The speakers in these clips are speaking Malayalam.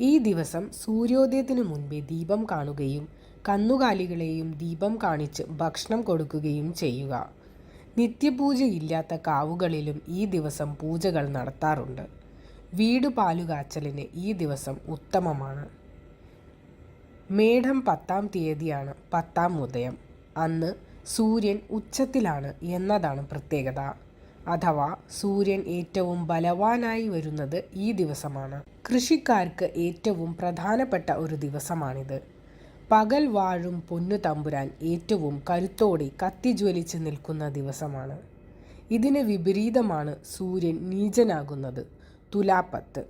ഈ ദിവസം സൂര്യോദയത്തിനു മുൻപേ ദീപം കാണുകയും കന്നുകാലികളെയും ദീപം കാണിച്ച് ഭക്ഷണം കൊടുക്കുകയും ചെയ്യുക. നിത്യപൂജയില്ലാത്ത കാവുകളിലും ഈ ദിവസം പൂജകൾ നടത്താറുണ്ട്. വീട് പാലുകാച്ചലിന് ഈ ദിവസം ഉത്തമമാണ്. മേടം പത്താം തീയതിയാണ് പത്താം ഉദയം. അന്ന് സൂര്യൻ ഉച്ചത്തിലാണ് എന്നതാണ് പ്രത്യേകത. അഥവാ സൂര്യൻ ഏറ്റവും ബലവാനായി വരുന്നത് ഈ ദിവസമാണ്. കൃഷിക്കാർക്ക് ഏറ്റവും പ്രധാനപ്പെട്ട ഒരു ദിവസമാണിത്. പകൽ വാഴും പൊന്നു തമ്പുരാൻ ഏറ്റവും കരുത്തോടെ കത്തിജ്വലിച്ച് നിൽക്കുന്ന ദിവസമാണ്. ഇതിന് വിപരീതമാണ് സൂര്യൻ നീചനാകുന്നത്. തുലാപ്പത്ത്.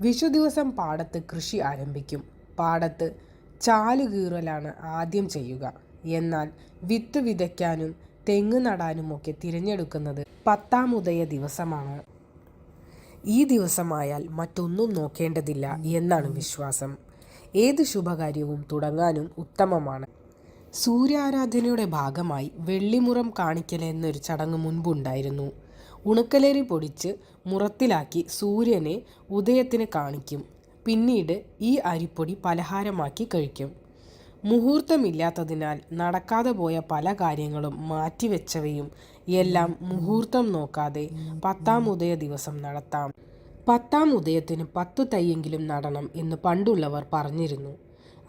വിഷു ദിവസം പാടത്ത് കൃഷി ആരംഭിക്കും. പാടത്ത് ചാലുകീറലാണ് ആദ്യം ചെയ്യുക. എന്നാൽ വിത്ത് വിതയ്ക്കാനും തെങ്ങ് നടാനുമൊക്കെ തിരഞ്ഞെടുക്കുന്നത് പത്താം ഉദയ ദിവസമാണ്. ഈ ദിവസമായാൽ മറ്റൊന്നും നോക്കേണ്ടതില്ല എന്നാണ് വിശ്വാസം. ഏത് ശുഭകാര്യവും തുടങ്ങാനും ഉത്തമമാണ്. സൂര്യാരാധനയുടെ ഭാഗമായി വെള്ളിമുറം കാണിക്കൽ എന്നൊരു ചടങ്ങ് മുൻപുണ്ടായിരുന്നു. ഉണക്കലേരി പൊടിച്ച് മുറത്തിലാക്കി സൂര്യനെ ഉദയത്തിന് കാണിക്കും. പിന്നീട് ഈ അരിപ്പൊടി പലഹാരമാക്കി കഴിക്കും. മുഹൂർത്തമില്ലാത്തതിനാൽ നടക്കാതെ പോയ പല കാര്യങ്ങളും മാറ്റിവെച്ചവയും എല്ലാം മുഹൂർത്തം നോക്കാതെ പത്താം ഉദയ ദിവസം നടത്താം. പത്താം ഉദയത്തിന് പത്തു തൈയെങ്കിലും നടണം എന്ന് പണ്ടുള്ളവർ പറഞ്ഞിരുന്നു.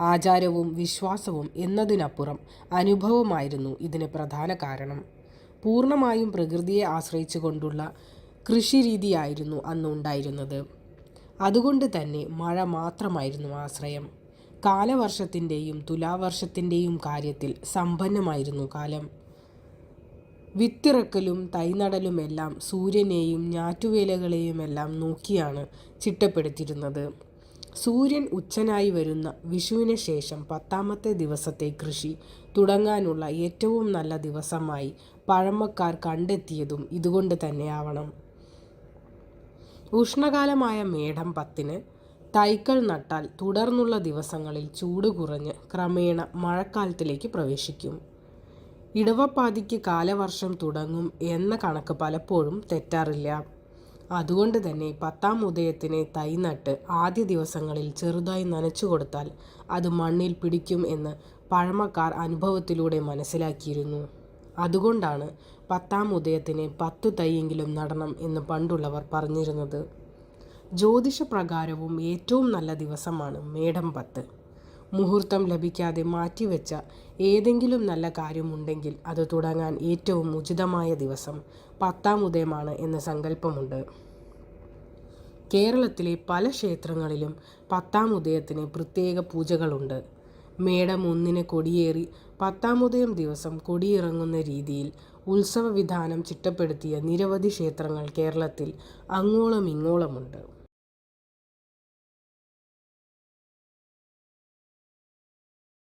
ആചാരവും വിശ്വാസവും എന്നതിനപ്പുറം അനുഭവമായിരുന്നു ഇതിന് പ്രധാന കാരണം. പൂർണമായും പ്രകൃതിയെ ആശ്രയിച്ചുകൊണ്ടുള്ള കൃഷിരീതിയായിരുന്നു അന്നുണ്ടായിരുന്നത്. അതുകൊണ്ട് തന്നെ മഴ മാത്രമായിരുന്നു ആശ്രയം. കാലവർഷത്തിന്റെയും തുലാവർഷത്തിന്റെയും കാര്യത്തിൽ സമ്പന്നമായിരുന്നു കാലം. വിത്തിറക്കലും തൈനടലുമെല്ലാം സൂര്യനെയും ഞാറ്റുവേലകളെയുമെല്ലാം നോക്കിയാണ് ചിട്ടപ്പെടുത്തിയിരുന്നത്. സൂര്യൻ ഉച്ചനായി വരുന്ന വിഷുവിന് ശേഷം പത്താമത്തെ ദിവസത്തെ കൃഷി തുടങ്ങാനുള്ള ഏറ്റവും നല്ല ദിവസമായി പഴമക്കാർ കണ്ടെത്തിയതും ഇതുകൊണ്ട് തന്നെയാവണം ഉഷ്ണകാലമായ മേടം പത്തിന് തൈക്കൾ നട്ടാൽ തുടർന്നുള്ള ദിവസങ്ങളിൽ ചൂട് കുറഞ്ഞ് ക്രമേണ മഴക്കാലത്തിലേക്ക് പ്രവേശിക്കും. ഇടവപ്പാതിക്ക് കാലവർഷം തുടങ്ങും എന്ന കണക്ക് പലപ്പോഴും തെറ്റാറില്ല. അതുകൊണ്ട് തന്നെ പത്താം ഉദയത്തിന് തൈ നട്ട് ആദ്യ ദിവസങ്ങളിൽ ചെറുതായി നനച്ചു കൊടുത്താൽ അത് മണ്ണിൽ പിടിക്കും എന്ന് പഴമക്കാർ അനുഭവത്തിലൂടെ മനസ്സിലാക്കിയിരുന്നു. അതുകൊണ്ടാണ് പത്താം ഉദയത്തിന് പത്ത് തൈയെങ്കിലും നടണം എന്ന് പണ്ടുള്ളവർ പറഞ്ഞിരുന്നത്. ജ്യോതിഷപ്രകാരവും ഏറ്റവും നല്ല ദിവസമാണ് മേടം പത്ത്. മുഹൂർത്തം ലഭിക്കാതെ മാറ്റിവെച്ച ഏതെങ്കിലും നല്ല കാര്യമുണ്ടെങ്കിൽ അത് തുടങ്ങാൻ ഏറ്റവും ഉചിതമായ ദിവസം പത്താം ഉദയമാണ് എന്ന സങ്കല്പമുണ്ട്. കേരളത്തിലെ പല ക്ഷേത്രങ്ങളിലും പത്താം ഉദയത്തിന് പ്രത്യേക പൂജകളുണ്ട്. മേടം ഒന്നിന് കൊടിയേറി പത്താമുദയം ദിവസം കൊടിയിറങ്ങുന്ന രീതിയിൽ ഉത്സവ വിധാനം ചിട്ടപ്പെടുത്തിയ നിരവധി ക്ഷേത്രങ്ങൾ കേരളത്തിൽ അങ്ങോളം ഇങ്ങോളമുണ്ട്.